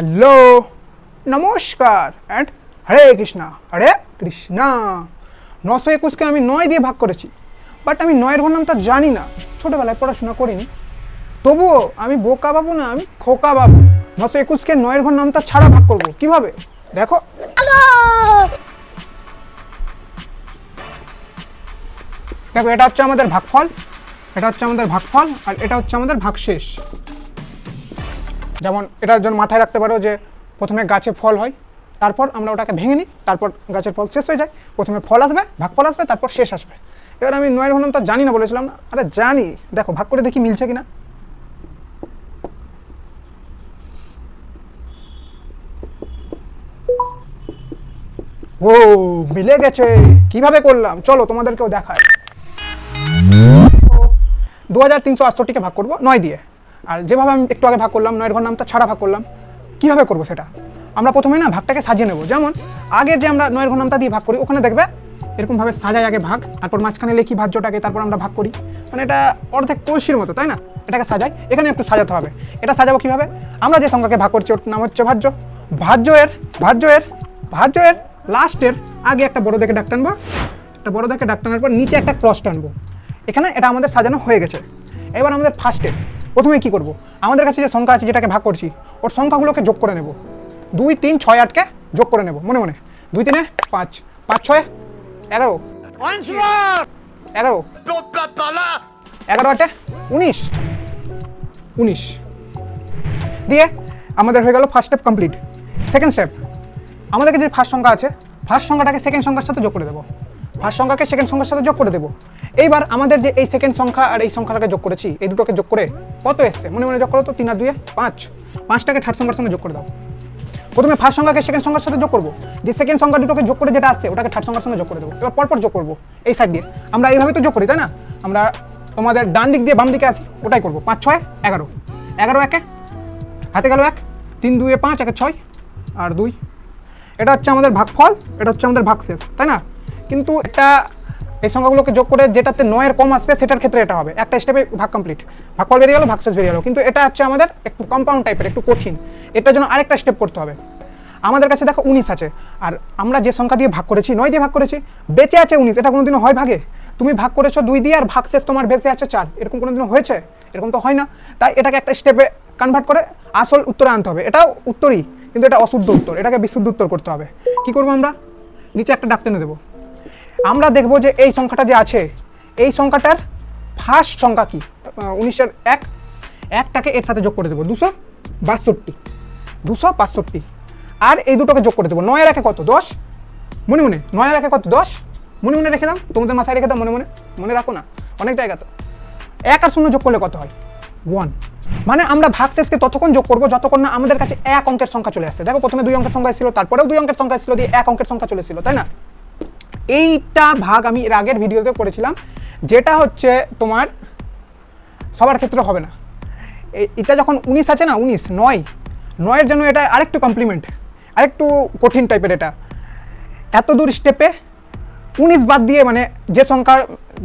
Hello নমস্কার and Hare Krishna Hare Krishna নশো একুশকে আমি নয় দিয়ে ভাগ করেছি। বাট আমি নয়ের ঘর নামটা জানি না। ছোটোবেলায় পড়াশোনা করিনি। তবুও আমি বোকা বাবু না আমি খোকা বাবু। নশো একুশকে নয়ের ঘর নামটা ছাড়া ভাগ করব। কীভাবে? দেখো। দেখো এটা হচ্ছে আমাদের ভাগফল। এটা হচ্ছে আমাদের ভাগফল আর এটা হচ্ছে আমাদের ভাগশেষ। যেমন জন্য মাথায় রাখতে পারো যে প্রথমে গাছে ফল হয়, তারপর আমরা ওটাকে ভেঙে নিই, তারপর গাছের ফল শেষ হয়ে যায়। প্রথমে ফল আসবে, ভাগ ফল আসবে, তারপর শেষ আসবে। এবার আমি নয়ের হলাম তো জানি না বলেছিলাম না। আরে জানি। দেখো, ভাগ করে দেখি মিলছে কিনা। ও, মিলে গেছে। কীভাবে করলাম? চলো তোমাদেরকেও দেখায় দু হাজার তিনশো আটষট্টিকে ভাগ করব, নয় দিয়ে। আর যেভাবে আমি একটু আগে ভাগ করলাম নয়ের ঘর নামটা ছাড়া ভাগ করলাম, কীভাবে করব সেটা? আমরা প্রথমে না ভাগটাকে সাজিয়ে নেব। যেমন আগের যে আমরা নয়ের ঘর নামটা দিয়ে ভাগ করি, ওখানে দেখবে এরকমভাবে সাজাই আগে ভাগ, তারপর মাঝখানে লিখি ভাজ্যটাকে, তারপর আমরা ভাগ করি। মানে এটা অর্ধেক কলসির মতো, তাই না? এটাকে সাজাই। এখানে একটু সাজাতে হবে। এটা সাজাবো কীভাবে? আমরা যে সংখ্যাকে ভাগ করছি, ওর নাম হচ্ছে ভাজ্য। ভাজ্য এর ভাজ্য এর ভাজ্য এর লাস্টের আগে একটা বড় দেখে ডাক টানবো একটা বড় দেখে ডাক টানার পর নিচে একটা ক্রস টানবো এখানে এটা আমাদের সাজানো হয়ে গেছে। এবার আমাদের ফার্স্টে প্রথমে কি করব? আমাদের কাছে যে সংখ্যা আছে যেটাকে ভাগ করছি ওর সংখ্যাগুলোকে যোগ করে নেব। দুই তিন ছয় আটকে যোগ করে নেব মনে মনে। দুই তিনে পাঁচ পাঁচ ছয় এগারো। এগারো। এগারো আটে উনিশ। উনিশ। দিয়ে আমাদের হয়ে গেল first step complete second step আমাদেরকে যে ফার্স্ট সংখ্যা আছে ফার্স্ট সংখ্যাটাকে সেকেন্ড সংখ্যার সাথে যোগ করে দেবো। ফার্স্ট সংখ্যাকে সেকেন্ড সংখ্যার সাথে যোগ করে দেবো। এইবার আমাদের যে এই সেকেন্ড সংখ্যা আর এই সংখ্যাটাকে যোগ করেছি, এই দুটোকে যোগ করে কত এসছে? মনে মনে যোগ করো তো, তিন আর দুয়ে পাঁচ। পাঁচটাকে থার্ড সংখ্যার সঙ্গে যোগ করে দাও। প্রথমে ফার্স্ট সংখ্যাকে সেকেন্ড সংখ্যার সাথে যোগ করব। যে সেকেন্ড সংখ্যা দুটোকে যোগ করে যেটা আসছে, ওটাকে থার্ড সংখ্যার সঙ্গে যোগ করে দেবো। এবার পরপর যোগ করব, এই সাইড দিয়ে। আমরা এইভাবে তো যোগ করি, তাই না? আমরা তোমাদের ডান দিক দিয়ে বাম দিকে আসি, ওটাই করব। পাঁচ, ছয়, এগারো। এগারো, একে। হাতে গেল এক, তিন, দুয়ে পাঁচ, একে ছয়, আর দুই। এটা হচ্ছে আমাদের ভাগফল, এটা হচ্ছে আমাদের ভাগশেষ, তাই না? কিন্তু এটা, এই সংখ্যাগুলোকে যোগ করে যেটাতে নয়ের কম আসবে, সেটার ক্ষেত্রে এটা হবে। একটা স্টেপে ভাগ কমপ্লিট ভাগফল বেরিয়ে গেলো, ভাগশেষ বেরিয়ে গেলো। কিন্তু এটা হচ্ছে আমাদের একটু কম্পাউন্ড টাইপের একটু কঠিন। এটার জন্য আরেকটা স্টেপ করতে হবে। আমাদের কাছে দেখো উনিশ আছে। আর আমরা যে সংখ্যা দিয়ে ভাগ করেছি, নয় দিয়ে ভাগ করেছি, বেঁচে আছে উনিশ। এটা কোনোদিনও হয় ভাগে? তুমি ভাগ করেছ দুই দিয়ে আর ভাগশেষ তোমার বেঁচে আছে চার। এরকম কোনোদিনও হয়েছে? এরকম তো হয় না। তাই এটাকে একটা স্টেপে কনভার্ট করে আসল উত্তরে আনতে হবে। এটাও উত্তরই, কিন্তু এটা অশুদ্ধ উত্তর। এটাকে বিশুদ্ধ উত্তর করতে হবে। কি করব আমরা? নিচে একটা ডাক টেনে দেবো। আমরা দেখব যে এই সংখ্যাটা যে আছে, এই সংখ্যাটার ফার্স্ট সংখ্যা কি? উনিশের এক, একটাকে এর সাথে যোগ করে দেবো, দুশো বাষট্টি দুশো বাষট্টি। আর এই দুটোকে যোগ করে দেবো, নয়ের একে কত? দশ। মনে মনে, নয়ের একে কত? দশ। মনে মনে রেখে দাও, তোমাদের মাথায় রেখে দাও, মনে মনে মনে রাখো না, অনেক জায়গা তো। এক আর শূন্য যোগ করলে কত হয়? ওয়ান। মানে আমরা ভাগ ভাগশেষকে ততক্ষণ যোগ করব যতক্ষণ না আমাদের কাছে এক অঙ্কের সংখ্যা চলে আসছে। দেখো প্রথমে দুই অঙ্কের সংখ্যা ছিল, তারপরেও দুই অঙ্কের সংখ্যা ছিল দিয়ে এক অঙ্কের সংখ্যা চলেছিল তাই না? এইটা ভাগ আমি এর আগের ভিডিওতে করেছিলাম, যেটা হচ্ছে তোমার সবার ক্ষেত্রে হবে না। এটা যখন উনিশ আছে না, উনিশ, নয়, নয়ের জন্য এটা আরেকটু কমপ্লিমেন্ট আরেকটু কঠিন টাইপের এটা। এত দূর স্টেপে উনিশ বাদ দিয়ে মানে যে সংখ্যার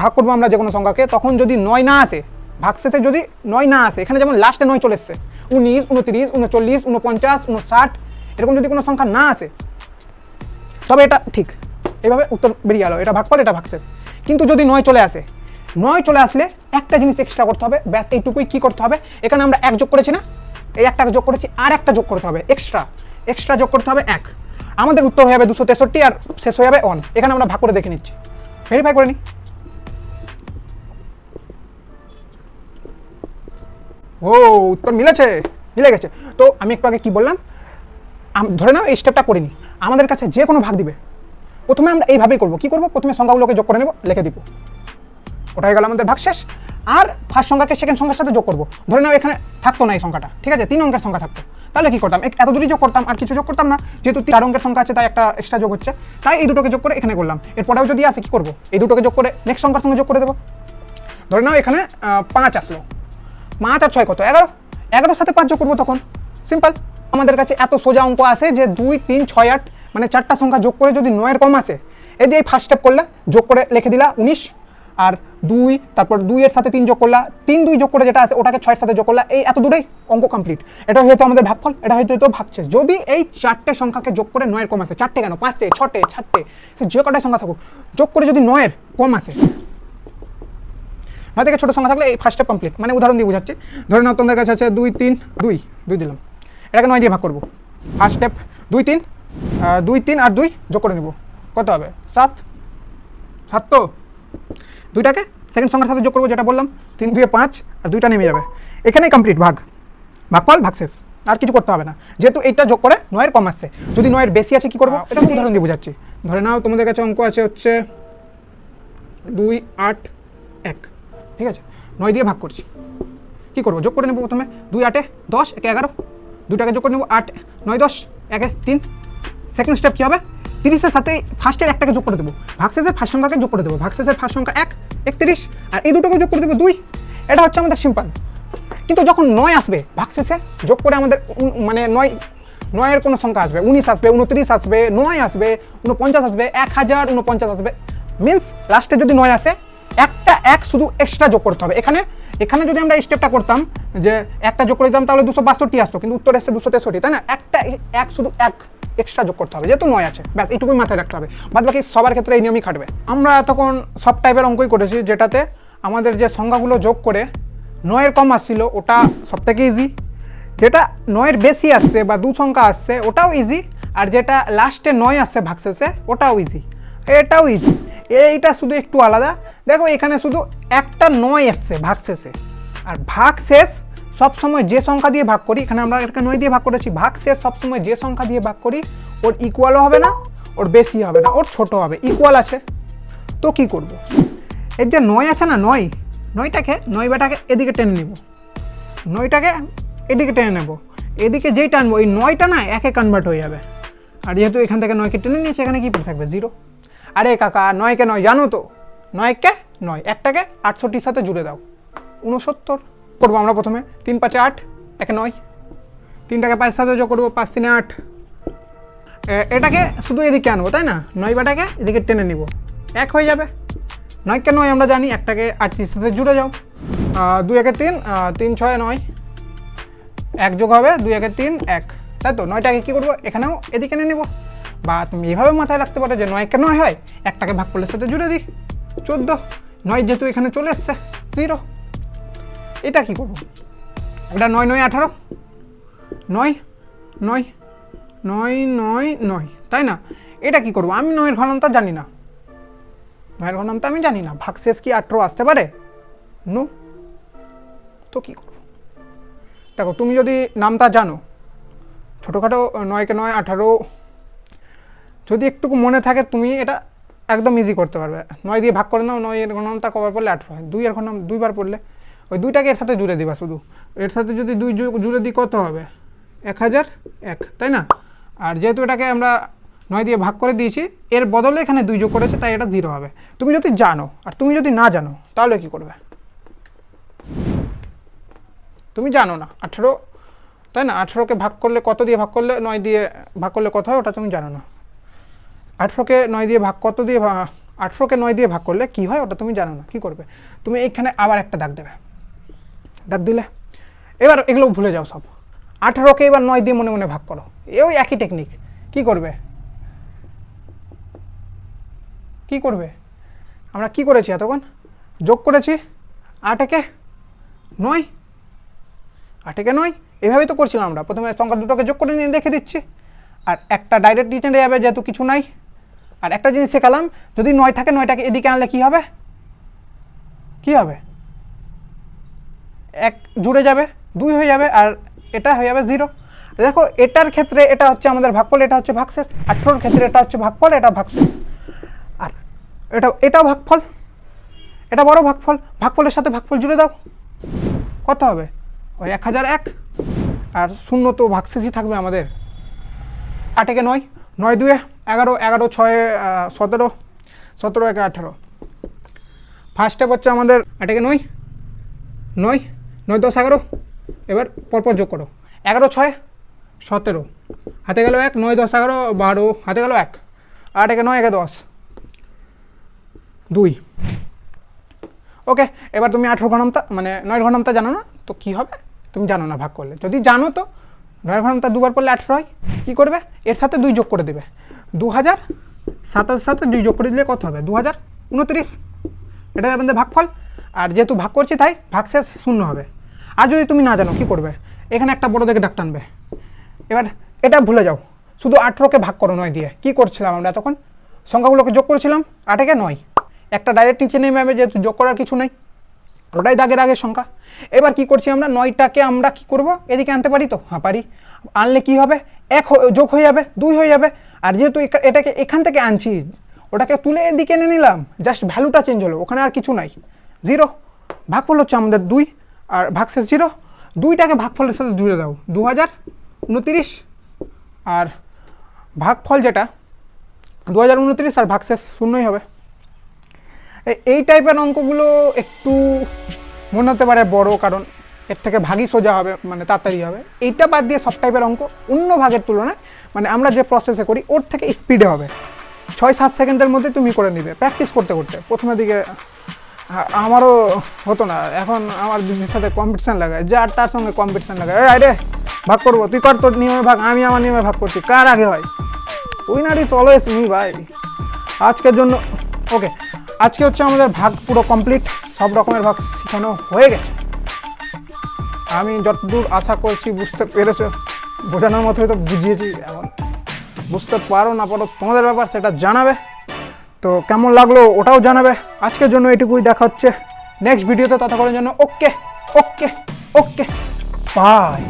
ভাগ করব আমরা যে কোনো সংখ্যাকে, তখন যদি নয় না আসে, ভাগ শেষে যদি নয় না আসে, এখানে যেমন লাস্টে নয় চলে এসছে, উনিশ, উনত্রিশ, উনচল্লিশ, উনপঞ্চাশ, উনষাট, এরকম যদি কোনো সংখ্যা না আসে, তবে এটা ঠিক। এভাবে উত্তর বেরিয়ে গেলো, এটা ভাগফল এটা ভাগশেষ। কিন্তু যদি নয় চলে আসে, নয় চলে আসলে একটা জিনিস এক্সট্রা করতে হবে, ব্যাস এইটুকুই কি করতে হবে? এখানে আমরা এক যোগ করেছি না? এই একটাকে যোগ করেছি, আর একটা যোগ করতে হবে এক্সট্রা এক্সট্রা যোগ করতে হবে এক। আমাদের উত্তর হয়ে যাবে দুশো তেষট্টি আর শেষ হয়ে যাবে অন এখানে আমরা ভাগ করে দেখে নিচ্ছি। ভেরিফাই করে নিই ও, উত্তর মিলেছে, মিলে গেছে। তো আমি একটু আগে কি বললাম? ধরে নাও এই স্টেপটা করিনি। আমাদের কাছে যে কোনো ভাগ দিবে। প্রথমে আমরা এইভাবেই করব। কি করব? প্রথমে সংখ্যাগুলোকে যোগ করে নেব, লিখে দিব। ওটা গেল আমাদের ভাগ শেষ আর ফার্স্ট সংখ্যাকে সেকেন্ড সংখ্যার সাথে যোগ করব। ধরে নাও এখানে থাকতো না এই সংখ্যাটা, ঠিক আছে? তিন অঙ্কের সংখ্যা থাকতো। তাহলে কি করতাম? এত দূরই যোগ করতাম, আর কিছু যোগ করতাম না। যেহেতু চার অঙ্কের সংখ্যা আছে, তাই একটা এক্সট্রা যোগ হচ্ছে। তাই এই দুটোকে যোগ করে এখানে করলাম। এরপরেও যদি আসে, কি করব? এই দুটোকে যোগ করে নেক্সট সংখ্যার সঙ্গে যোগ করে দেবো। ধরে নাও এখানে পাঁচ আসলো। পাঁচ আর ছয় কত? এগারো। এগারোর সাথে পাঁচ যোগ করব তখন। সিম্পল আমাদের কাছে এত সোজা অঙ্ক আসে যে দুই, তিন, ছয়, আট মানে চারটা সংখ্যা যোগ করে যদি নয়ের কম আসে, এই যে এই ফার্স্ট স্টেপ করলে, যোগ করে লিখে দিলা উনিশ, আর দুই, তারপর দুইয়ের সাথে তিন যোগ করলা, তিন দুই যোগ করে যেটা আছে ওটাকে ছয়ের সাথে যোগ করলা, এই এত দূরেই অঙ্ক কমপ্লিট এটা হয়তো আমাদের ভাগফল, এটা হয়তো তো ভাগছে যদি এই চারটে সংখ্যাকে যোগ করে নয়ের কম আসে, চারটে কেন? পাঁচটে, ছটে চারটে সে যে কটাই সংখ্যা থাকুক, যোগ করে যদি নয়ের কম আসে, নয় থেকে ছোটো সংখ্যা থাকলে এই ফার্স্ট স্টেপ কমপ্লিট মানে উদাহরণ দিয়ে বোঝাচ্ছি। ধরে নাও তোমাদের কাছে আছে দুই, তিন, দুই দুই দিলাম। এটাকে নয় দিয়ে ভাগ করব। ফার্স্ট স্টেপ দুই, তিন দুই তিন আর দুই যোগ করে নেব। কত হবে? সাত? সাত তো? দুইটাকে সেকেন্ড সংখ্যার সাথে যোগ করব যেটা বললাম। তিন দুয়ে পাঁচ আর দুইটা নেমে যাবে। এখানেই কমপ্লিট ভাগ। ভাগফল ভাগ শেষ। আর কিছু করতে হবে না। যেহেতু এইটা যোগ করে নয়ের কম আসছে। যদি নয়ের বেশি আছে কি করব? এটা আমি উদাহরণ দিয়ে বোঝাচ্ছি। ধরে নাও তোমাদের কাছে অঙ্ক আছে হচ্ছে দুই আট এক। ঠিক আছে? নয় দিয়ে ভাগ করছি। কী করব? যোগ করে নেব প্রথমে। দুই আটে দশ একে এগারো। দুটাকে যোগ করে নেব আট নয় দশ একে তিন। সেকেন্ড স্টেপ কী হবে? তিরিশের সাথে ফার্স্টের একটাকে যোগ করে দেবো। ভাগশেষের ফার্স্ট সংখ্যাকে যোগ করে দেবো। ভাগশেষের ফার্স্ট সংখ্যা এক, একত্রিশ, আর এই দুটোকে যোগ করে দেবো দুই। এটা হচ্ছে আমাদের সিম্পল কিন্তু যখন নয় আসবে, ভাগশেষে যোগ করে আমাদের মানে নয়, নয়ের কোনো সংখ্যা আসবে। উনিশ আসবে, উনত্রিশ আসবে, নয় আসবে উনপঞ্চাশ আসবে, এক হাজার উনপঞ্চাশ আসবে। মিন্স লাস্টে যদি নয় আসে একটা এক শুধু এক্সট্রা যোগ করতে হবে। এখানে এখানে যদি আমরা স্টেপটা করতাম, যে একটা যোগ করে দিতাম তাহলে দুশো বাষট্টি আসতো, কিন্তু উত্তর এসছে দুশো তেষট্টি, তাই না? একটা এক শুধু এক এক্সট্রা যোগ করতে হবে, যেহেতু নয় আছে। ব্যাস এইটুকুই মাথায় রাখতে হবে। বাদ বাকি সবার ক্ষেত্রে এই নিয়মই খাটবে। আমরা তখন সব টাইপের অঙ্কই করেছি, যেটাতে আমাদের যে সংখ্যাগুলো যোগ করে নয়ের কম আসছিল, ওটা সব থেকে ইজি যেটা নয়ের বেশি আসছে বা দু সংখ্যা আসছে, ওটাও ইজি আর যেটা লাস্টে নয় আসছে, ভাগশেষে, ওটাও ইজি এটাও ইজি এইটা শুধু একটু আলাদা। দেখো এখানে শুধু একটা নয় এসছে ভাগশেষে আর ভাগ ভাগশেষ সবসময় যে সংখ্যা দিয়ে ভাগ করি, এখানে আমরা একটা নয় দিয়ে ভাগ করেছি, ভাগ ভাগশেষ সবসময় যে সংখ্যা দিয়ে ভাগ করি, ওর ইকুয়ালও হবে না, ওর বেশি হবে না, ওর ছোট হবে ইকুয়াল আছে। তো কি করব? এর যে নয় আছে না, নয়, নয়টাকে নয় বেটাকে এদিকে টেনে নেব। নয়টাকে এদিকে টেনে নেব। এদিকে যেই টানবো, এই নয়টা না একে কনভার্ট হয়ে যাবে। আর যেহেতু এখান থেকে নয়কে টেনে নিয়েছে, এখানে কি থাকবে? জিরো আরে কাকা, নয়কে নয়, জানো তো? নয়কে নয়, একটাকে আটষট্টির সাথে জুড়ে দাও। উনসত্তর করব আমরা প্রথমে। তিন পাঁচে আট, একে নয়। তিনটাকে পাঁচের সাথে যোগ করব, পাঁচ তিনে আট। এটাকে শুধু এদিকে আনব, তাই না? নয় বাটাকে এদিকে টেনে নিব। এক হয়ে যাবে। নয় নয়কে নয় আমরা জানি, একটাকে আটত্রিশ সাথে জুড়ে যাও। দুই একে তিন তিন ছয় নয়। এক যোগ হবে দুই একে তিন, এক। তাই তো? নয়টাকে কী করব? এখানেও এদিকে নিয়ে নেব। বা তুমি এভাবে মাথায় রাখতে পারো যে নয় নয়কে নয় হয়, একটাকে ভাগ করলে সাথে জুড়ে দিই। চোদ্দ, নয় যেহেতু এখানে চলে এসছে জিরো এটা কি করব? এটা নয় নয়, আঠারো। নয় নয় নয় নয় নয়। তাই না? এটা কি করব? আমি নয়ের ঘনন্ত জানি না। নয়ের ঘনন্ত আমি জানি না। ভাগশেষ কি আঠেরো আসতে পারে? নো। তো কি করব? দেখো, তুমি যদি নামটা জানো, ছোটোখাটো নয়কে নয়, আঠারো, যদি একটুকু মনে থাকে, তুমি এটা একদম ইজি করতে পারবে। নয় দিয়ে ভাগ করে নাও, নয় এর গণনটা কবার পড়লে আঠেরো হয়। দুই এর গণন দুইবার পড়লে, ওই দুইটাকে এর সাথে জুড়ে দিবা শুধু। এর সাথে যদি দুই জুড়ে দিই কত হবে? এক হাজার এক, তাই না? আর যেহেতু এটাকে আমরা নয় দিয়ে ভাগ করে দিয়েছি, এর বদলে এখানে দুই যোগ করেছে, তাই এটা জিরো হবে। তুমি যদি জানো, আর তুমি যদি না জানো, তাহলে কি করবে? তুমি জানো না, আঠেরো, তাই না? আঠেরোকে ভাগ করলে কত দিয়ে ভাগ করলে, নয় দিয়ে ভাগ করলে কত হয়, ওটা তুমি জানো না। আঠেরোকে নয় দিয়ে ভাগ কত দিয়ে আঠেরোকে নয় দিয়ে ভাগ করলে কী হয়? ওটা তুমি জানো না। কী করবে? তুমি এইখানে আবার একটা দাগ দেবে। দাগ দিলে? এবার এগুলো ভুলে যাও সব। আঠেরোকে এবার নয় দিয়ে মনে মনে ভাগ করো। এও একই টেকনিক কি করবে? কি করবে? আমরা কি করেছি এতক্ষণ? যোগ করেছি? আটেকে নয়? আটেকে নয়? এভাবেই তো করছিলাম আমরা। প্রথমে সংখ্যা দুটোকে যোগ করে নিয়ে রেখে দিচ্ছি। আর একটা ডাইরেক্ট নিচে যাবে যেহেতু কিছু নাই। আর একটা জিনিস শেখালাম, যদি নয় থাকে নয়টাকে এদিকে আনলে কি হবে? কি হবে? এক জুড়ে যাবে, দুই হয়ে যাবে, আর এটা হয়ে যাবে জিরো। দেখো, এটার ক্ষেত্রে এটা হচ্ছে আমাদের ভাগফল, এটা হচ্ছে ভাগশেষ। আঠেরোর ক্ষেত্রে এটা হচ্ছে ভাগফল, এটা ভাগশেষ। আর এটা, এটাও ভাগফল। এটা বড় ভাগফল। ভাগফলের সাথে ভাগফল জুড়ে দাও। কত হবে? ওই এক হাজার এক। আর শূন্য তো ভাগশেষই থাকবে আমাদের। আটেকে নয় নয় দুয়ে। এগারো এগারো, ছয় সতেরো সতেরো, একে আঠেরো। ফার্স্ট স্টেপ হচ্ছে আমাদের আটেকে নয় নয় নয় দশ এগারো, এবার পরপর যোগ করো। এগারো, ছয়, সতেরো। হাতে গেল এক, নয়, দশ, এগারো, বারো, হাতে গেল এক। আট, একে নয়, একে দশ। দুই। ওকে, এবার তুমি আঠেরো ঘণ্টা মানে নয় ঘণ্টা জানো না, তো কী হবে? তুমি জানো না, ভাগ করলে। যদি জানো তো নয় ঘণ্টা দুবার পড়লে আঠেরো হয়। কী করবে? এর সাথে দুই যোগ করে দেবে। দু হাজার সাতাশের সাথে দুই যোগ করে দিলে কত হবে? দু হাজার উনত্রিশ। এটা আমাদের ভাগফল। আর যেহেতু ভাগ করছি, তাই ভাগশেষ শূন্য হবে। আর যদি তুমি না জানো, কী করবে? এখানে একটা বড় দেখে ডাক টানবে এবার এটা ভুলে যাও। শুধু আঠেরোকে ভাগ করো নয় দিয়ে। কী করছিলাম আমরা তখন সংখ্যাগুলোকে যোগ করেছিলাম আটেকে নয়। একটা ডাইরেক্ট নিচে নেমে যাবে, যেহেতু যোগ করার কিছু নেই। ওটাই দাগের আগের সংখ্যা। এবার কি করছি আমরা? নয়টাকে আমরা কি করব? এদিকে আনতে পারি তো? হ্যাঁ পারি। আনলে কি হবে? এক যোগ হয়ে যাবে, দুই হয়ে যাবে। আর যেহেতু এটাকে এখান থেকে আনছি, ওটাকে তুলে এদিকে এনে নিলাম। জাস্ট ভ্যালুটা চেঞ্জ হলো, ওখানে আর কিছু নাই। জিরো ভাগফল হচ্ছে আমাদের দুই, আর ভাগশেষ জিরো। দুইটাকে ভাগফলের সাথে জুড়ে দাও। দু হাজার উনতিরিশ, আর ভাগফল যেটা দু হাজার উনত্রিশ আর ভাগশেষ শূন্যই হবে। এই টাইপের অঙ্কগুলো একটু মনে হতে পারে বড়, কারণ এর থেকে ভাগই সোজা হবে মানে তাড়াতাড়ি হবে। এইটা বাদ দিয়ে সব টাইপের অঙ্ক অন্য ভাগের তুলনায় মানে আমরা যে প্রসেসে করি, ওর থেকে স্পিডে হবে। ছয় সাত সেকেন্ডের মধ্যে তুমি করে নিবে প্র্যাকটিস করতে করতে। প্রথমের দিকে আমারও হতো না, এখন আমার দিদির সাথে কম্পিটিশান লাগায়, যার তার সঙ্গে কম্পিটিশান লাগায়। এই রে ভাগ করব, তুই কর তোর নিয়মে ভাগ, আমি আমার নিয়মে ভাগ করছি, কার আগে হয়? উইনার ইজ অলওয়েজ মি ভাই। আজকের জন্য ওকে আজকে হচ্ছে আমাদের ভাগ পুরো কমপ্লিট সব রকমের ভাগ শেখানো হয়ে গেছে। আমি যতদূর আশা করছি বুঝতে পেরেছ, বোঝানোর মতো হয়তো বুঝিয়েছি এখন। বুঝতে পারো না পারো, তোমাদের ব্যাপার সেটা জানাবে। তো কেমন লাগল ওটাও জানাবে। আজকের জন্য এটুকুই দেখা হচ্ছে। নেক্সট ভিডিওতে ততক্ষণের জন্য ওকে ওকে ওকে বাই